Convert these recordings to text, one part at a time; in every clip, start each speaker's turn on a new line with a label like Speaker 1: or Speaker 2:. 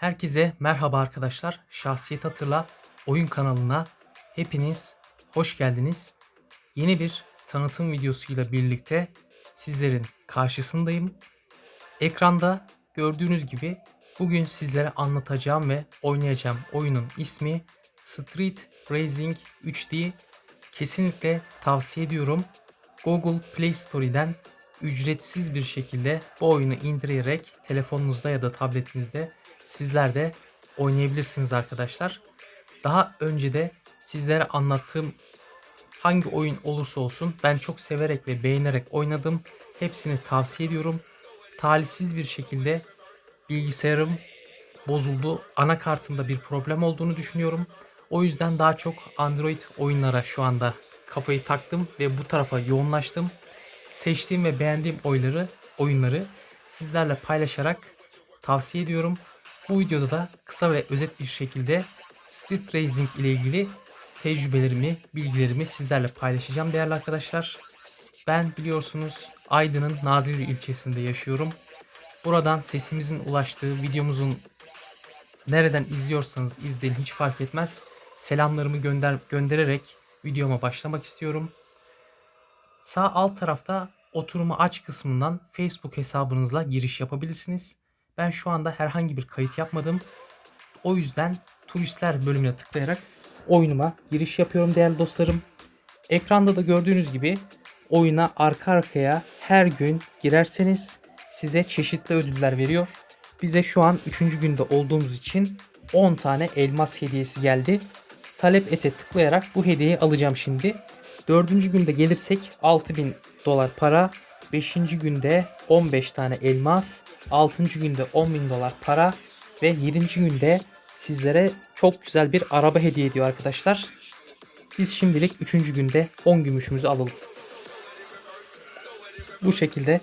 Speaker 1: Herkese merhaba arkadaşlar. Şahsiyet Hatırla oyun kanalına hepiniz hoş geldiniz. Yeni bir tanıtım videosuyla birlikte sizlerin karşısındayım. Ekranda gördüğünüz gibi bugün sizlere anlatacağım ve oynayacağım oyunun ismi Street Racing 3D. Kesinlikle tavsiye ediyorum. Google Play Store'den ücretsiz bir şekilde bu oyunu indirerek telefonunuzda ya da tabletinizde sizler de oynayabilirsiniz arkadaşlar. Daha önce de sizlere anlattığım hangi oyun olursa olsun ben çok severek ve beğenerek oynadım. Hepsini tavsiye ediyorum. Talihsiz bir şekilde bilgisayarım bozuldu. Anakartımda bir problem olduğunu düşünüyorum. O yüzden daha çok Android oyunlara şu anda kafayı taktım ve bu tarafa yoğunlaştım. Seçtiğim ve beğendiğim oyları, oyunları sizlerle paylaşarak tavsiye ediyorum. Bu videoda da kısa ve özet bir şekilde Street Racing ile ilgili tecrübelerimi, bilgilerimi sizlerle paylaşacağım değerli arkadaşlar. Ben biliyorsunuz Aydın'ın Nazilli ilçesinde yaşıyorum. Buradan sesimizin ulaştığı videomuzun nereden izliyorsanız izleyin hiç fark etmez. Selamlarımı gönder göndererek videoma başlamak istiyorum. Sağ alt tarafta oturumu aç kısmından Facebook hesabınızla giriş yapabilirsiniz. Ben şu anda herhangi bir kayıt yapmadım. O yüzden turistler bölümüne tıklayarak oyunuma giriş yapıyorum değerli dostlarım. Ekranda da gördüğünüz gibi oyuna arka arkaya her gün girerseniz size çeşitli ödüller veriyor. Bize şu an 3. günde olduğumuz için 10 tane elmas hediyesi geldi. Talep ete tıklayarak bu hediyeyi alacağım şimdi. 4. günde gelirsek 6000 dolar para. 5. günde 15 tane elmas. 6. günde 10.000 dolar para. Ve 7. günde sizlere çok güzel bir araba hediye ediyor arkadaşlar. Biz şimdilik 3. günde 10 gümüşümüzü alalım. Bu şekilde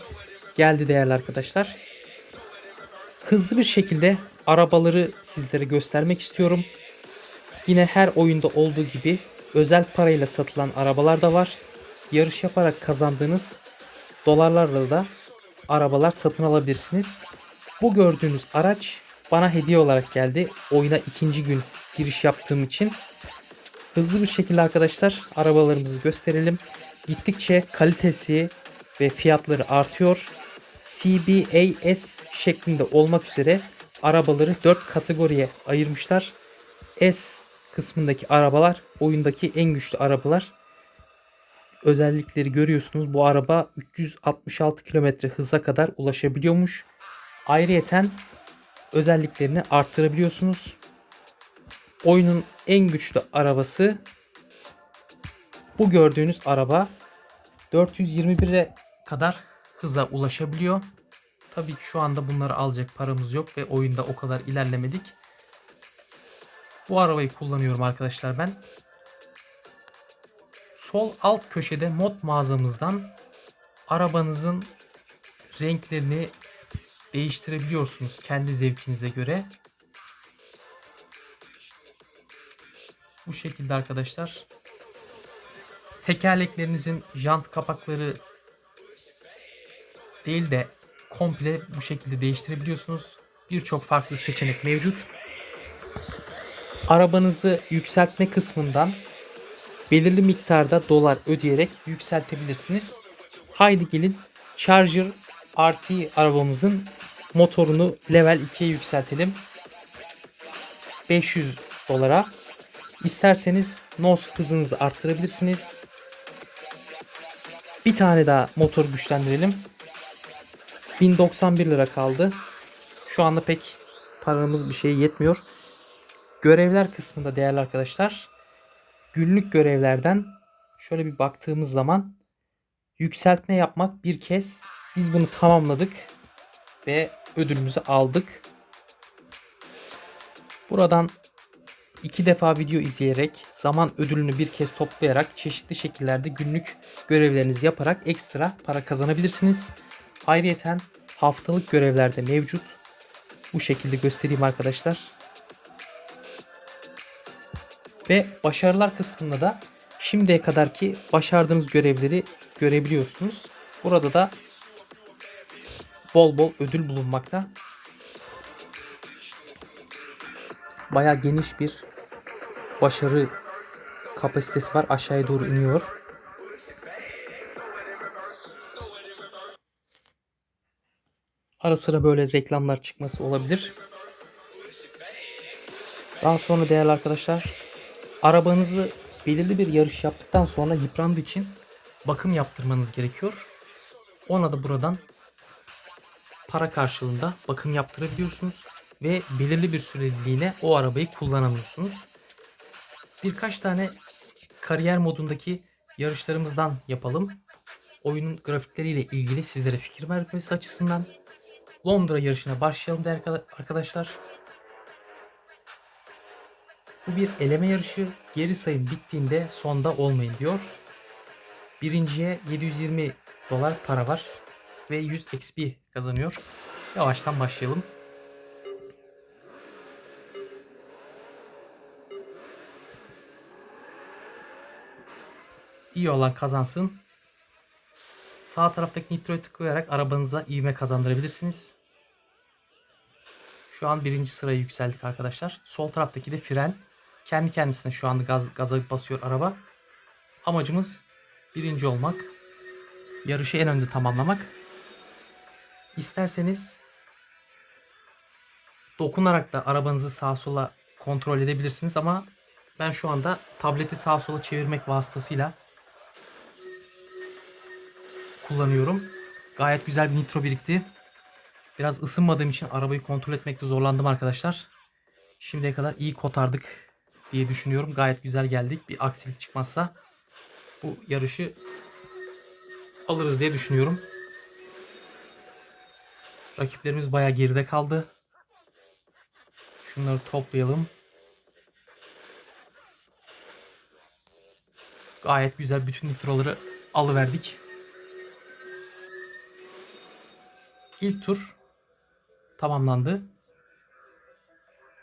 Speaker 1: geldi değerli arkadaşlar. Hızlı bir şekilde arabaları sizlere göstermek istiyorum. Yine her oyunda olduğu gibi özel parayla satılan arabalar da var. Yarış yaparak kazandığınız dolarlarla da arabalar satın alabilirsiniz. Bu gördüğünüz araç bana hediye olarak geldi. Oyuna ikinci gün giriş yaptığım için. Hızlı bir şekilde arkadaşlar arabalarımızı gösterelim. Gittikçe kalitesi ve fiyatları artıyor. CBAS şeklinde olmak üzere arabaları 4 kategoriye ayırmışlar. S kısmındaki arabalar oyundaki en güçlü arabalar. Özellikleri görüyorsunuz. Bu araba 366 km hıza kadar ulaşabiliyormuş. Ayrıyeten özelliklerini arttırabiliyorsunuz. Oyunun en güçlü arabası bu gördüğünüz araba 421'e kadar hıza ulaşabiliyor. Tabii ki şu anda bunları alacak paramız yok ve oyunda o kadar ilerlemedik. Bu arabayı kullanıyorum arkadaşlar ben. Sol alt köşede mod mağazamızdan arabanızın renklerini değiştirebiliyorsunuz kendi zevkinize göre. Bu şekilde arkadaşlar. Tekerleklerinizin jant kapakları değil de komple bu şekilde değiştirebiliyorsunuz. Birçok farklı seçenek mevcut. Arabanızı yükseltme kısmından belirli miktarda dolar ödeyerek yükseltebilirsiniz. Haydi gelin Charger RT arabamızın motorunu level 2'ye yükseltelim. 500 dolara. İsterseniz nos hızınızı arttırabilirsiniz. Bir tane daha motor güçlendirelim. 1091 lira kaldı. Şu anda pek paramız bir şey yetmiyor. Görevler kısmında değerli arkadaşlar günlük görevlerden şöyle bir baktığımız zaman yükseltme yapmak bir kez biz bunu tamamladık ve ödülümüzü aldık. Buradan iki defa video izleyerek zaman ödülünü bir kez toplayarak çeşitli şekillerde günlük görevlerinizi yaparak ekstra para kazanabilirsiniz. Ayrıyeten haftalık görevlerde mevcut. Bu şekilde göstereyim arkadaşlar. Ve başarılar kısmında da şimdiye kadarki başardığınız görevleri görebiliyorsunuz. Burada da bol bol ödül bulunmakta. bayağı geniş bir başarı kapasitesi var. Aşağıya doğru iniyor. Ara sıra böyle reklamlar çıkması olabilir. Daha sonra değerli arkadaşlar arabanızı belirli bir yarış yaptıktan sonra yıprandığı için bakım yaptırmanız gerekiyor. Ona da buradan para karşılığında bakım yaptırabiliyorsunuz ve belirli bir süreliğine o arabayı kullanamıyorsunuz. Birkaç tane kariyer modundaki yarışlarımızdan yapalım. Oyunun grafikleriyle ilgili sizlere fikir vermesi açısından Londra yarışına başlayalım değerli arkadaşlar. Bu bir eleme yarışı. Geri sayım bittiğinde sonda olmayın diyor. Birinciye 720 dolar para var ve 100 XP kazanıyor. Yavaştan başlayalım. İyi olan kazansın. Sağ taraftaki nitroyu tıklayarak arabanıza ivme kazandırabilirsiniz. Şu an birinci sıraya yükseldik arkadaşlar. Sol taraftaki de fren. Kendi kendisine şu anda gaz, gaza basıyor araba. Amacımız birinci olmak. Yarışı en önde tamamlamak. İsterseniz dokunarak da arabanızı sağa sola kontrol edebilirsiniz ama ben şu anda tableti sağa sola çevirmek vasıtasıyla kullanıyorum. Gayet güzel bir nitro birikti. Biraz ısınmadığım için arabayı kontrol etmekte zorlandım arkadaşlar. Şimdiye kadar iyi kotardık diye düşünüyorum. Gayet güzel geldik. Bir aksilik çıkmazsa bu yarışı alırız diye düşünüyorum. Rakiplerimiz bayağı geride kaldı. Şunları toplayalım. Gayet güzel bütün nitroları alıverdik. İlk tur tamamlandı.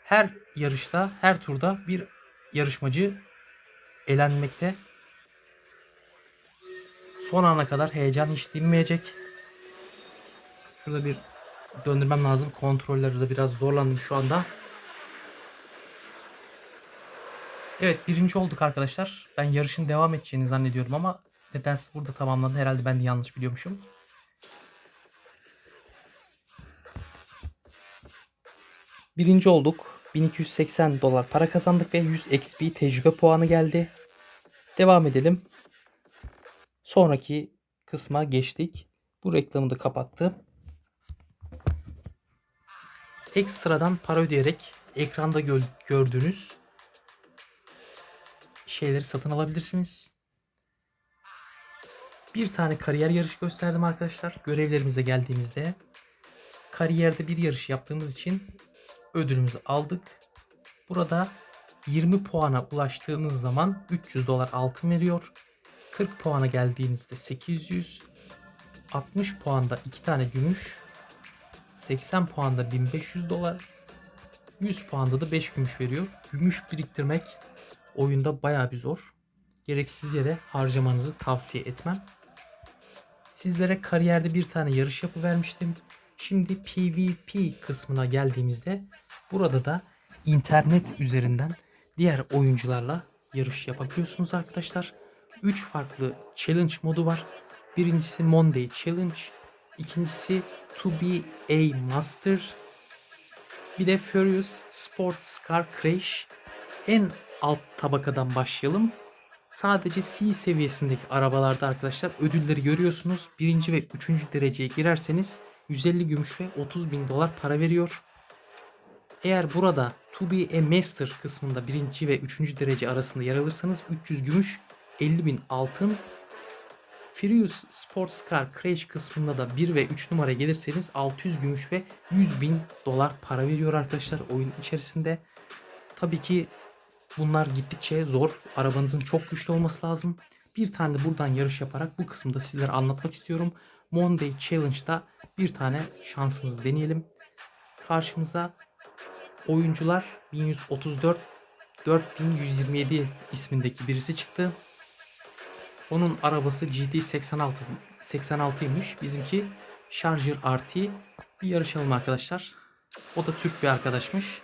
Speaker 1: Her yarışta, her turda bir yarışmacı elenmekte. Son ana kadar heyecan hiç dinmeyecek. Şurada bir döndürmem lazım. Kontrollerde biraz zorlandım şu anda. Evet birinci olduk arkadaşlar. Ben yarışın devam edeceğini zannediyorum ama nedense burada tamamlandı. Herhalde ben de yanlış biliyormuşum. Birinci olduk. 1280 dolar para kazandık ve 100 XP tecrübe puanı geldi. Devam edelim. Sonraki kısma geçtik. Bu reklamı da kapattı. Ekstradan para ödeyerek ekranda gö gördüğünüz şeyleri satın alabilirsiniz. Bir tane kariyer yarış gösterdim arkadaşlar. Görevlerimize geldiğimizde kariyerde bir yarış yaptığımız için ödülümüzü aldık. Burada 20 puana ulaştığınız zaman 300 dolar altın veriyor. 40 puana geldiğinizde 800, 60 puanda 2 tane gümüş, 80 puanda 1500 dolar, 100 puanda da 5 gümüş veriyor. Gümüş biriktirmek oyunda baya bir zor. Gereksiz yere harcamanızı tavsiye etmem. Sizlere kariyerde bir tane yarış yapı vermiştim. Şimdi PvP kısmına geldiğimizde burada da internet üzerinden diğer oyuncularla yarış yapabiliyorsunuz arkadaşlar. 3 farklı challenge modu var. Birincisi Monday Challenge, ikincisi To Be a Master, bir de Furious Sports Car Crash. En alt tabakadan başlayalım. Sadece C seviyesindeki arabalarda arkadaşlar ödülleri görüyorsunuz. Birinci ve üçüncü dereceye girerseniz 150 gümüş ve 30 bin dolar para veriyor. Eğer burada To Be a Master kısmında birinci ve üçüncü derece arasında yer alırsanız 300 gümüş 50 bin altın Furious Sports Car Crash kısmında da 1 ve 3 numaraya gelirseniz 600 gümüş ve 100 bin dolar para veriyor arkadaşlar oyun içerisinde. Tabii ki bunlar gittikçe zor. Arabanızın çok güçlü olması lazım. Bir tane de buradan yarış yaparak bu kısımda sizlere anlatmak istiyorum. Monday Challenge'da bir tane şansımızı deneyelim. Karşımıza oyuncular 1134 4127 ismindeki birisi çıktı. Onun arabası GT86 86'ymış. Bizimki Charger RT. Bir yarışalım arkadaşlar. O da Türk bir arkadaşmış.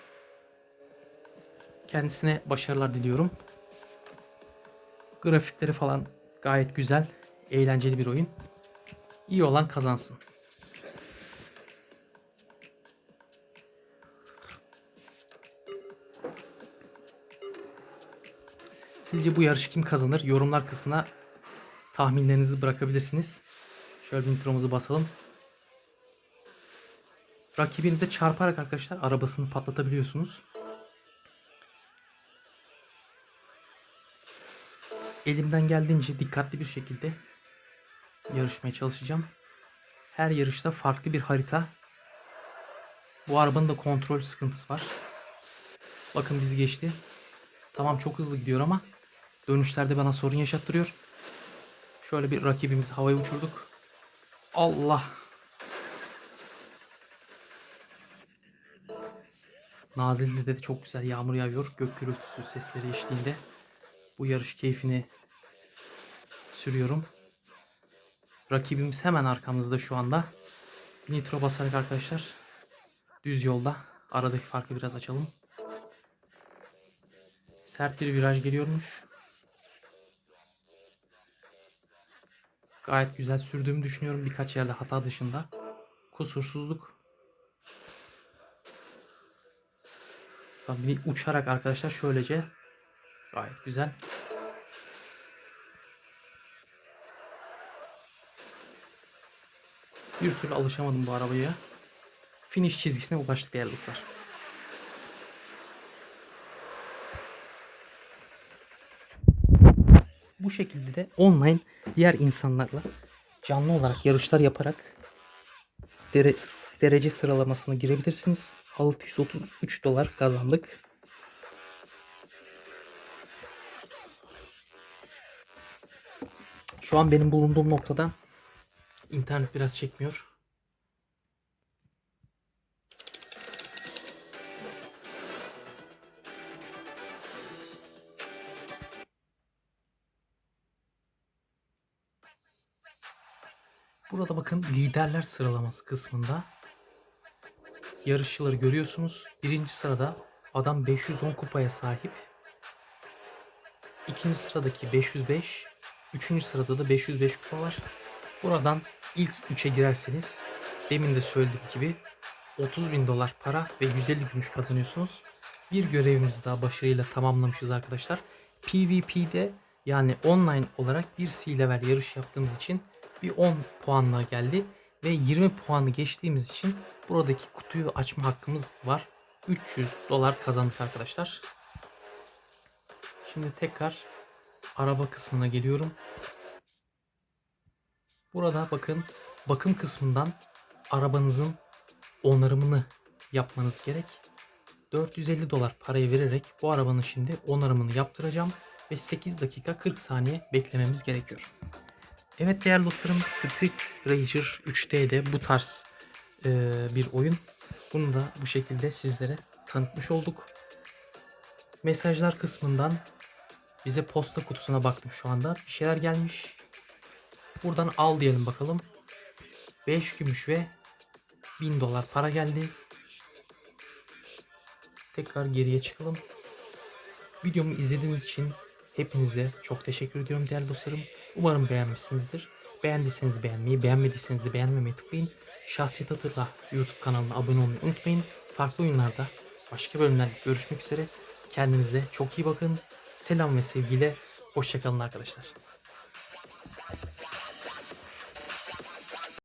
Speaker 1: Kendisine başarılar diliyorum. Grafikleri falan gayet güzel. Eğlenceli bir oyun. İyi olan kazansın. Sizce bu yarışı kim kazanır? Yorumlar kısmına tahminlerinizi bırakabilirsiniz. Şöyle bir intromuzu basalım. Rakibinize çarparak arkadaşlar arabasını patlatabiliyorsunuz. Elimden geldiğince dikkatli bir şekilde yarışmaya çalışacağım. Her yarışta farklı bir harita. Bu arabanın da kontrol sıkıntısı var. Bakın bizi geçti. Tamam çok hızlı gidiyor ama dönüşlerde bana sorun yaşattırıyor. Şöyle bir rakibimizi havaya uçurduk. Allah. Nazilli'de de çok güzel yağmur yağıyor. Gök gürültüsü sesleri eşliğinde. Bu yarış keyfini sürüyorum. Rakibimiz hemen arkamızda şu anda. Nitro basarak arkadaşlar. Düz yolda. Aradaki farkı biraz açalım. Sert bir viraj geliyormuş. Gayet güzel sürdüğümü düşünüyorum birkaç yerde hata dışında. Kusursuzluk. Tabii uçarak arkadaşlar şöylece gayet güzel. Bir türlü alışamadım bu arabaya. Finish çizgisine ulaştık değerli dostlar. Bu şekilde de online diğer insanlarla canlı olarak yarışlar yaparak dere- derece sıralamasına girebilirsiniz. 633 dolar kazandık. Şu an benim bulunduğum noktada internet biraz çekmiyor. Burada bakın liderler sıralaması kısmında yarışçıları görüyorsunuz. Birinci sırada adam 510 kupaya sahip. İkinci sıradaki 505. Üçüncü sırada da 505 kupa var. Buradan ilk 3'e girerseniz demin de söylediğim gibi 30 bin dolar para ve 150 gümüş kazanıyorsunuz. Bir görevimizi daha başarıyla tamamlamışız arkadaşlar. PvP'de yani online olarak bir C-level yarış yaptığımız için bir 10 puanla geldi ve 20 puanı geçtiğimiz için buradaki kutuyu açma hakkımız var. 300 dolar kazandık arkadaşlar. Şimdi tekrar araba kısmına geliyorum. Burada bakın bakım kısmından arabanızın onarımını yapmanız gerek. 450 dolar parayı vererek bu arabanın şimdi onarımını yaptıracağım ve 8 dakika 40 saniye beklememiz gerekiyor. Evet değerli dostlarım Street Rager 3D'de bu tarz e, bir oyun. Bunu da bu şekilde sizlere tanıtmış olduk. Mesajlar kısmından bize posta kutusuna baktım şu anda. Bir şeyler gelmiş. Buradan al diyelim bakalım. 5 gümüş ve 1000 dolar para geldi. Tekrar geriye çıkalım. Videomu izlediğiniz için hepinize çok teşekkür ediyorum değerli dostlarım. Umarım beğenmişsinizdir. Beğendiyseniz beğenmeyi, beğenmediyseniz de beğenmemeyi tıklayın. Şahsiyet Hatırla YouTube kanalına abone olmayı unutmayın. Farklı oyunlarda başka bölümlerde görüşmek üzere. Kendinize çok iyi bakın. Selam ve sevgiyle. Hoşçakalın arkadaşlar.